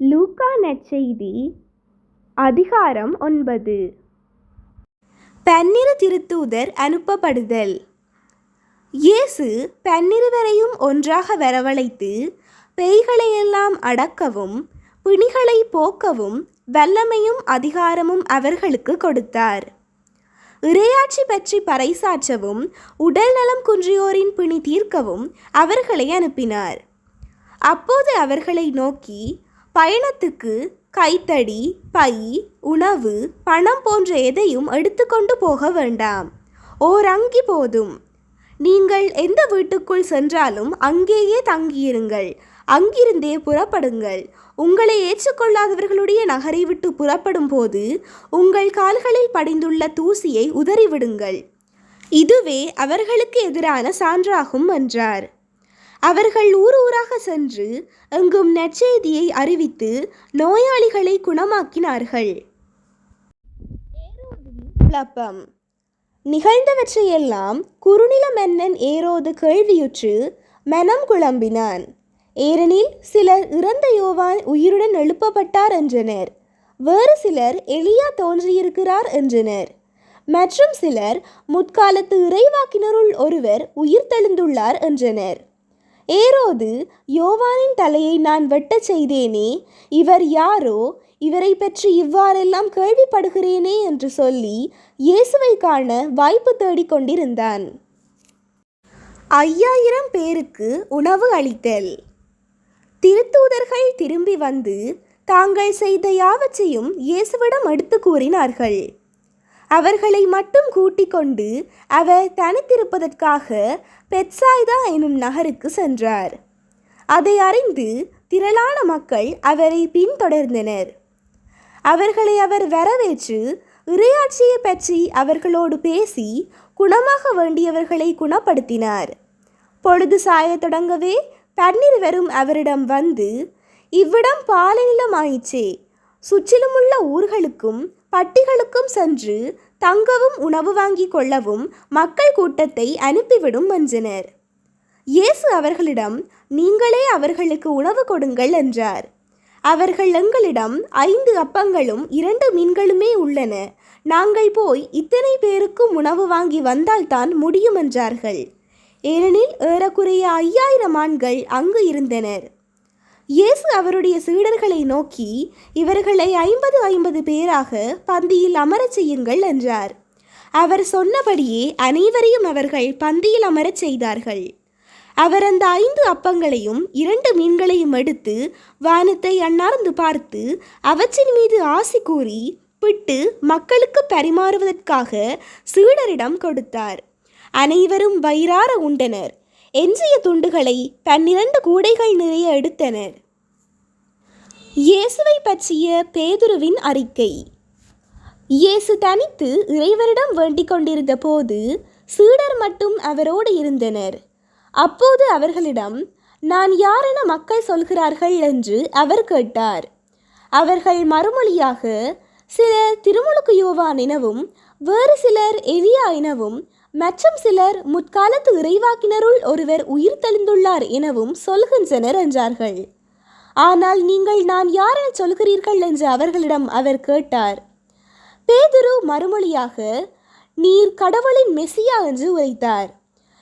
லூக்கா நற்செய்தி அதிகாரம் ஒன்பது. பன்னிரு திருத்தூதர் அனுப்பப்படுதல். இயேசு பன்னிருவரையும் ஒன்றாக வரவழைத்து பேய்களையெல்லாம் அடக்கவும் பிணிகளை போக்கவும் வல்லமையும் அதிகாரமும் அவர்களுக்கு கொடுத்தார். இரையாட்சி பற்றி பறைசாற்றவும் உடல் நலம் குன்றியோரின் பிணி தீர்க்கவும் அவர்களை அனுப்பினார். அப்போது அவர்களை நோக்கி பயணத்துக்கு கைத்தடி பை உணவு பணம் போன்ற எதையும் எடுத்துக்கொண்டு போக வேண்டாம். ஓர் அங்கி போதும். நீங்கள் எந்த வீட்டுக்குள் சென்றாலும் அங்கேயே தங்கியிருங்கள். அங்கிருந்தே புறப்படுங்கள். உங்களை ஏற்றுக்கொள்ளாதவர்களுடைய நகரை விட்டு புறப்படும் போது உங்கள் கால்களில் படிந்துள்ள தூசியை உதறிவிடுங்கள். இதுவே அவர்களுக்கு எதிரான சான்றாகும் என்றார். அவர்கள் ஊர் ஊராக சென்று எங்கும் நற்செய்தியை அறிவித்து நோயாளிகளை குணமாக்கினார்கள். குழப்பம். நிகழ்ந்தவற்றையெல்லாம் குறுநில மன்னன் ஏரோது கேள்வியுற்று மனம் குழம்பினான். ஏனெனில் சிலர் இறந்த யோவான் உயிருடன் எழுப்பப்பட்டார் என்றனர். வேறு சிலர் எளியா தோன்றியிருக்கிறார் என்றனர். மற்றும் சிலர் முற்காலத்து இறைவாக்கினருள் ஒருவர் உயிர் தெழுந்துள்ளார் என்றனர். ஏரோது யோவானின் தலையை நான் வெட்டச் செய்தேனே இவர் யாரோ? இவரை பற்றி இவ்வாறெல்லாம் கேள்விப்படுகிறேனே என்று சொல்லி இயேசுவை காண வாய்ப்பு தேடிக்கொண்டிருந்தான் ஐயாயிரம் பேருக்கு உணவு அளித்தல். திருத்தூதர்கள் திரும்பி வந்து தாங்கள் செய்த யாவற்றையும் இயேசுவிடம் எடுத்து கூறினார்கள். அவர்களை மட்டும் கூட்டிக் கொண்டு அவர் தனித்திருப்பதற்காக பெட்சாய்தா எனும் நகருக்கு சென்றார். அதை அறிந்து திரளான மக்கள் அவரை பின்தொடர்ந்தனர். அவர்களை அவர் வரவேற்று இறையாட்சியை பற்றி அவர்களோடு பேசி குணமாக வேண்டியவர்களை குணப்படுத்தினார். பொழுது சாயத் தொடங்கவே பன்னிருவரும் அவரிடம் வந்து இவ்விடம் பாலைநிலமாயிற்றே சுற்றிலுமுள்ள ஊர்களுக்கும் பட்டிகளுக்கும் சென்று தங்கவும் உணவு வாங்கி கொள்ளவும் மக்கள் கூட்டத்தை அனுப்பிவிடும் என்றனர் இயேசு அவர்களிடம் நீங்களே அவர்களுக்கு உணவு கொடுங்கள் என்றார். அவர்கள் எங்களிடம் ஐந்து அப்பங்களும் இரண்டு மீன்களுமே உள்ளன. நாங்கள் போய் இத்தனை பேருக்கும் உணவு வாங்கி வந்தால்தான் முடியும் என்றார்கள். ஏனெனில் ஏறக்குறைய ஐயாயிரம் ஆண்கள் அங்கு இருந்தனர். இயேசு அவருடைய சீடர்களை நோக்கி இவர்களை ஐம்பது ஐம்பது பேராக பந்தியில் அமரச் செய்யுங்கள் என்றார். அவர் சொன்னபடியே அனைவரையும் அவர்கள் பந்தியில் அமரச் செய்தார்கள். அவர் அந்த ஐந்து அப்பங்களையும் இரண்டு மீன்களையும் எடுத்து வானத்தை அண்ணார்ந்து பார்த்து அவற்றின் மீது ஆசி கூறி பிட்டு மக்களுக்கு பரிமாறுவதற்காக சீடரிடம் கொடுத்தார். அனைவரும் வயிறார உண்டனர். எஞ்சிய துண்டுகளை பன்னிரண்டு கூடைகள் நிறைய எடுத்தனர். இயேசுவை பற்றிய பேதுருவின் அறிக்கை. இயேசு தனித்து இறைவரிடம் வேண்டிக் கொண்டிருந்த போது சீடர் மட்டும் அவரோடு இருந்தனர். அப்போது அவர்களிடம் நான் யாரென மக்கள் சொல்கிறார்கள்? என்று அவர் கேட்டார். அவர்கள் மறுமொழியாக சிலர் திருமுழுக்கு யோவான் எனவும் வேறு சிலர் எலியா எனவும் மற்றும் சிலர் முற்காலத்து இறைவாக்கினருள் ஒருவர் உயிர் தெளிந்துள்ளார் எனவும் சொல்கின்றனர் என்றார்கள். ஆனால் நீங்கள் நான் யாரென சொல்கிறீர்கள்? என்று அவர்களிடம் அவர் கேட்டார். பேதுரு மறுமொழியாக நீர் கடவுளின் மெசியா? என்று உரைத்தார்.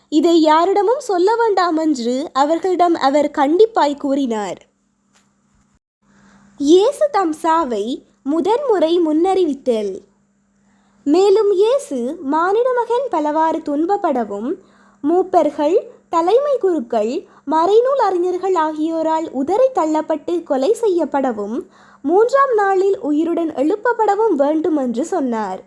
இதை யாரிடமும் சொல்ல வேண்டாம் என்று அவர்களிடம் அவர் கண்டிப்பாய் கூறினார். இயேசு தம் சாவை முதன்முறை முன்னறிவித்தல். மேலும் இயேசு மானிட மகன் பலவாறு துன்பப்படவும் மூப்பர்கள் தலைமை குருக்கள் மறைநூல் அறிஞர்கள் ஆகியோரால் உதறி தள்ளப்பட்டு கொலை செய்யப்படவும் மூன்றாம் நாளில் உயிருடன் எழுப்பப்படவும் வேண்டும் என்று சொன்னார்.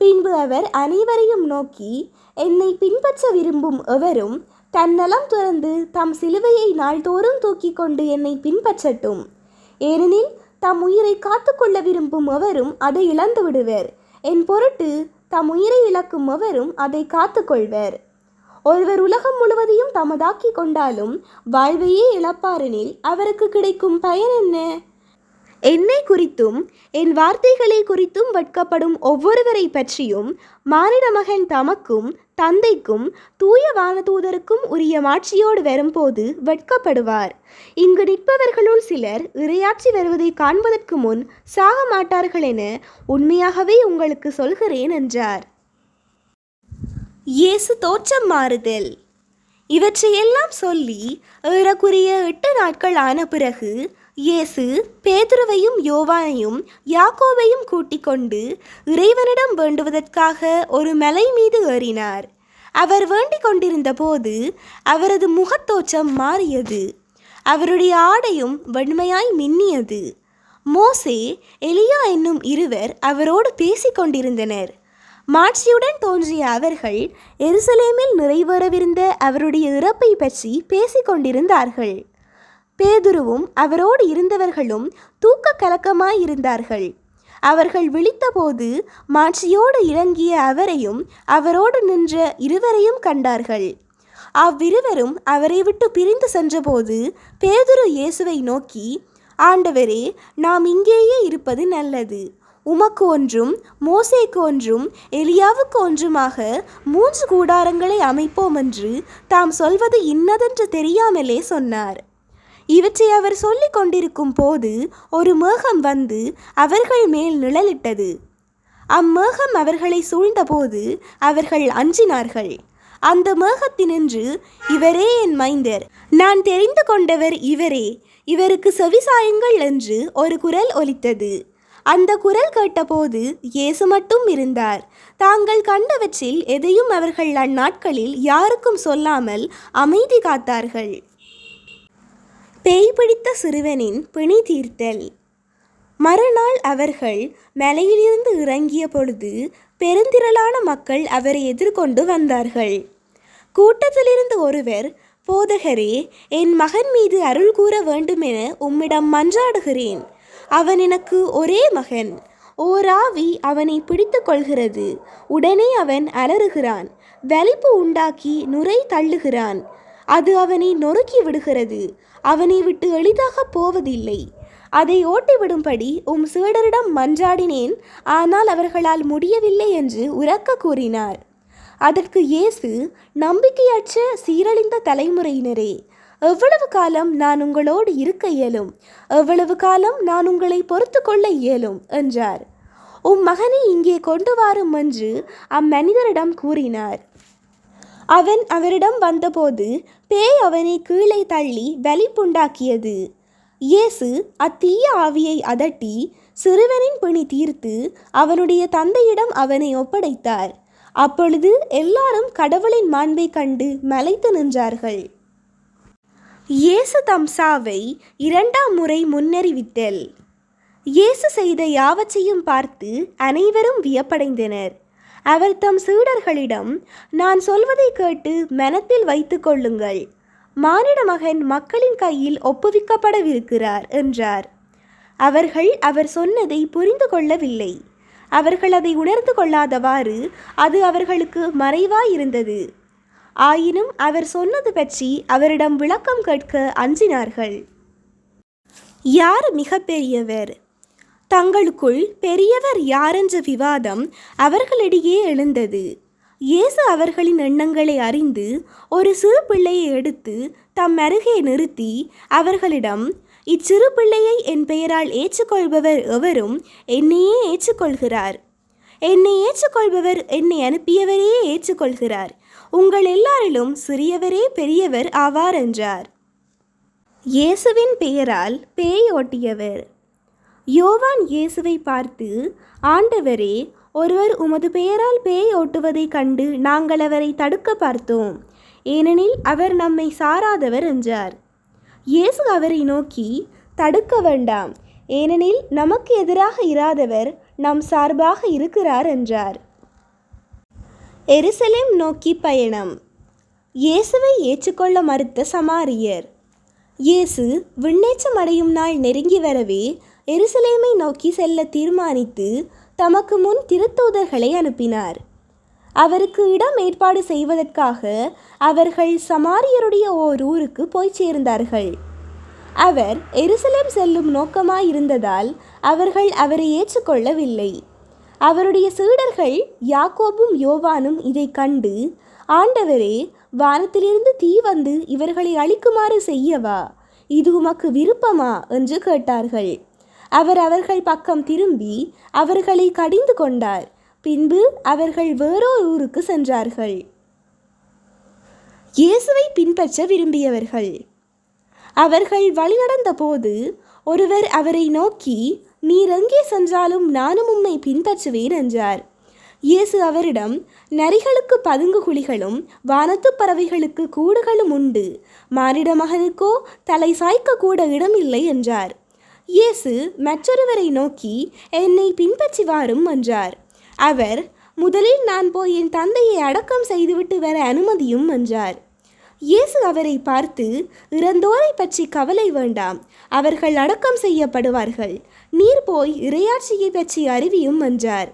பின்பு அவர் அனைவரையும் நோக்கி என்னை பின்பற்ற விரும்பும் எவரும் தன் நலம் துறந்து தம் சிலுவையை நாள்தோறும் தூக்கி கொண்டு என்னை பின்பற்றட்டும். ஏனெனில் தம் உயிரை காத்துக்கொள்ள விரும்பும் எவரும் அதை இழந்து விடுவர் என் பொருட்டு தம் உயிரை இழக்கும் எவரும் அதை காத்துக்கொள்வர் ஒருவர் உலகம் முழுவதையும் தமதாக்கி கொண்டாலும் வாழ்வையே இழப்பாரெனில் அவருக்கு கிடைக்கும் பயன் என்ன? என்னை குறித்தும் என் வார்த்தைகளை குறித்தும் வெட்கப்படும் ஒவ்வொருவரை பற்றியும் மானிட மகன் தமக்கும் தந்தைக்கும் தூய வானதூதருக்கும் உரிய மாட்சியோடு வரும்போது வெட்கப்படுவார். இங்கு நிற்பவர்களுள் சிலர் இரையாட்சி வருவதை காண்பதற்கு முன் சாக மாட்டார்கள் என உண்மையாகவே உங்களுக்கு சொல்கிறேன் என்றார். இயேசு தோற்றம் மாறுதல். இவற்றையெல்லாம் சொல்லி ஏறக்குறைய எட்டு நாட்கள் ஆன பிறகு இயேசு பேதுருவையும் யோவானையும் யாக்கோவையும் கூட்டிக் கொண்டு இறைவனிடம் வேண்டுவதற்காக ஒரு மலை மீது ஏறினார். அவர் வேண்டிக் கொண்டிருந்த போது அவரது முகத்தோற்றம் மாறியது. அவருடைய ஆடையும் வெண்மையாய் மின்னியது. மோசே எலியா என்னும் இருவர் அவரோடு பேசிக் கொண்டிருந்தனர். மாட்சியுடன் தோன்றிய அவர்கள் எருசலேமில் நிறைவேறவிருந்த அவருடைய இறப்பை பற்றி பேசிக்கொண்டிருந்தார்கள் பேதுருவும் அவரோடு இருந்தவர்களும் தூக்க கலக்கமாயிருந்தார்கள். அவர்கள் விழித்தபோது மாட்சியோடு இறங்கிய அவரையும் அவரோடு நின்ற இருவரையும் கண்டார்கள். அவ்விருவரும் அவரை விட்டு பிரிந்து சென்றபோது பேதுரு இயேசுவை நோக்கி ஆண்டவரே நாம் இங்கேயே இருப்பது நல்லது. உமக்கு ஒன்றும் மோசேக்கு ஒன்றும் எலியாவுக்கு ஒன்றுமாக மூன்று கூடாரங்களை அமைப்போம் என்று தாம் சொல்வது இன்னதென்று தெரியாமலே சொன்னார். இவற்றை அவர் சொல்லிக் கொண்டிருக்கும் போது ஒரு மேகம் வந்து அவர்கள் மேல் நிழலிட்டது. அம்மேகம் அவர்களை சூழ்ந்தபோது அவர்கள் அஞ்சினார்கள். அந்த மேகத்தினின்று இவரே என் மைந்தர். நான் தெரிந்து கொண்டவர் இவரே. இவருக்கு செவிசாயுங்கள் என்று ஒரு குரல் ஒலித்தது. அந்த குரல் கேட்டபோது இயேசு மட்டும் இருந்தார். தாங்கள் கண்டவற்றில் எதையும் அவர்கள் அந்நாட்களில் யாருக்கும் சொல்லாமல் அமைதி காத்தார்கள். பேய் பிடித்த சிறுவனின் பிணி தீர்த்தல். மறுநாள் அவர்கள் மலையிலிருந்து இறங்கிய பொழுது பெருந்திரளான மக்கள் அவரை எதிர்கொண்டு வந்தார்கள். கூட்டத்திலிருந்து ஒருவர் போதகரே என் மகன் மீது அருள் கூற வேண்டுமென உம்மிடம் மன்றாடுகிறேன். அவன் எனக்கு ஒரே மகன். ஓராவி அவனை பிடித்து கொள்கிறது. உடனே அவன் அலறுகிறான். வலிப்பு உண்டாக்கி நுரை தள்ளுகிறான். அது அவனை நொறுக்கி விடுகிறது. அவனை விட்டு எளிதாக போவதில்லை. அதை ஓட்டிவிடும்படி உம் சீடரிடம் மன்றாடினேன். ஆனால் அவர்களால் முடியவில்லை என்று உரக்க கூறினார். அதற்கு இயேசு நம்பிக்கையற்ற சீரழிந்த தலைமுறையினரே எவ்வளவு காலம் நான் உங்களோடு இருக்க இயலும்? எவ்வளவு காலம் நான் உங்களை பொறுத்து கொள்ள இயலும்? என்றார். உம் மகனை இங்கே கொண்டு வாரும் என்று அம்மனிதரிடம் கூறினார். அவன் அவரிடம் வந்தபோது பேய் அவனை கீழே தள்ளி வலிப்புண்டாக்கியது. இயேசு அத்தீய ஆவியை அதட்டி சிறுவனின் பிணி தீர்த்து அவனுடைய தந்தையிடம் அவனை ஒப்படைத்தார். அப்பொழுது எல்லாரும் கடவுளின் மாண்பை கண்டு மலைத்து நின்றார்கள். இயேசு தம் சாவை இரண்டாம் முறை முன்னறிவித்தல். இயேசு செய்த யாவற்றையும் பார்த்து அனைவரும் வியப்படைந்தனர். அவர் தம் சீடர்களிடம் நான் சொல்வதை கேட்டு மனத்தில் வைத்து கொள்ளுங்கள். மானிட மகன் மக்களின் கையில் ஒப்புவிக்கப்படவிருக்கிறார் என்றார். அவர்கள் அவர் சொன்னதை புரிந்து கொள்ளவில்லை. அவர்கள் அதை உணர்ந்து கொள்ளாதவாறு அது அவர்களுக்கு மறைவாயிருந்தது. ஆயினும் அவர் சொன்னது பற்றி அவரிடம் விளக்கம் கேட்க அஞ்சினார்கள். யார் மிக பெரியவர் தங்களுக்குள் பெரியவர் யாரென்ற விவாதம் அவர்களிடையே எழுந்தது. இயேசு அவர்களின் எண்ணங்களை அறிந்து ஒரு சிறு பிள்ளையை எடுத்து தம் அருகே நிறுத்தி அவர்களிடம் இச்சிறு பிள்ளையை என் பெயரால் ஏற்றுக்கொள்பவர் எவரும் என்னையே ஏற்றுக்கொள்கிறார். என்னை ஏற்றுக்கொள்பவர் என்னை அனுப்பியவரையே ஏற்றுக்கொள்கிறார். உங்கள் எல்லாரிலும் சிறியவரே பெரியவர் ஆவார் என்றார். இயேசுவின் பெயரால் பேய் ஓட்டியவர். யோவான் இயேசுவை பார்த்து ஆண்டவரே ஒருவர் உமது பெயரால் பேய் ஓட்டுவதைக் கண்டு நாங்கள் அவரை தடுக்க பார்த்தோம். ஏனெனில் அவர் நம்மை சாராதவர் என்றார். இயேசு அவரை நோக்கி தடுக்க வேண்டாம். ஏனெனில் நமக்கு எதிராக இராதவர் நம் சார்பாக இருக்கிறார் என்றார். எருசலேம் நோக்கி பயணம். இயேசுவை ஏற்றுக்கொள்ள மறுத்த சமாரியர். இயேசு விண்ணேச்சமடையும் நாள் நெருங்கி வரவே எருசலேமை நோக்கி செல்ல தீர்மானித்து தமக்கு முன் திருத்தூதர்களை அனுப்பினார். அவருக்கு இடம் ஏற்பாடு செய்வதற்காக அவர்கள் சமாரியருடைய ஓர் ஊருக்கு போய் சேர்ந்தார்கள். அவர் எருசலேம் செல்லும் நோக்கமாயிருந்ததால் அவர்கள் அவரை ஏற்றுக்கொள்ளவில்லை. அவருடைய சீடர்கள் யாக்கோபும் யோவானும் இதை கண்டு ஆண்டவரே வானத்திலிருந்து தீ வந்து இவர்களை அழிக்குமாறு செய்யவா? இது உமக்கு விருப்பமா? என்று கேட்டார்கள். அவர் அவர்கள் பக்கம் திரும்பி அவர்களை கடிந்து கொண்டார். பின்பு அவர்கள் வேறோர் ஊருக்கு சென்றார்கள். இயேசுவை பின்பற்ற விரும்பியவர்கள். அவர்கள் வழிநடந்த போது ஒருவர் அவரை நோக்கி நீர் எங்கே சென்றாலும் நானும் உம்மை பின்பற்றுவேன் என்றார். இயேசு அவரிடம் நரிகளுக்கு பதுங்கு குழிகளும் வானத்துப் பறவைகளுக்கு கூடுகளும் உண்டு. மானிட மகனுக்கோ தலை சாய்க்க கூட இடமில்லை என்றார். இயேசு மற்றொருவரை நோக்கி என்னை பின்பற்றி வாரும் என்றார். அவர் முதலில் நான் போய் என் தந்தையை அடக்கம் செய்துவிட்டு வர அனுமதியும் என்றார். இயேசு அவரை பார்த்து இறந்தோரை பற்றி கவலை வேண்டாம். அவர்கள் அடக்கம் செய்யப்படுவார்கள். நீர் போய் இரையாட்சியை பற்றி அறிவியும் என்றார்.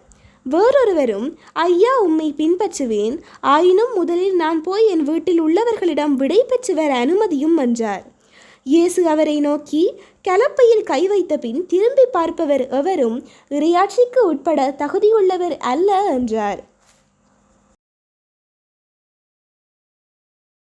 வேறொருவரும் ஐயா உம்மை பின்பற்றுவேன். ஆயினும் முதலில் நான் போய் என் வீட்டில் உள்ளவர்களிடம் விடை பெற்று வர அனுமதியும் என்றார். இயேசு அவரை நோக்கி கலப்பையில் கை வைத்த பின் திரும்பி பார்ப்பவர் எவரும் இரையாட்சிக்கு உட்பட தகுதியுள்ளவர் அல்ல என்றார்.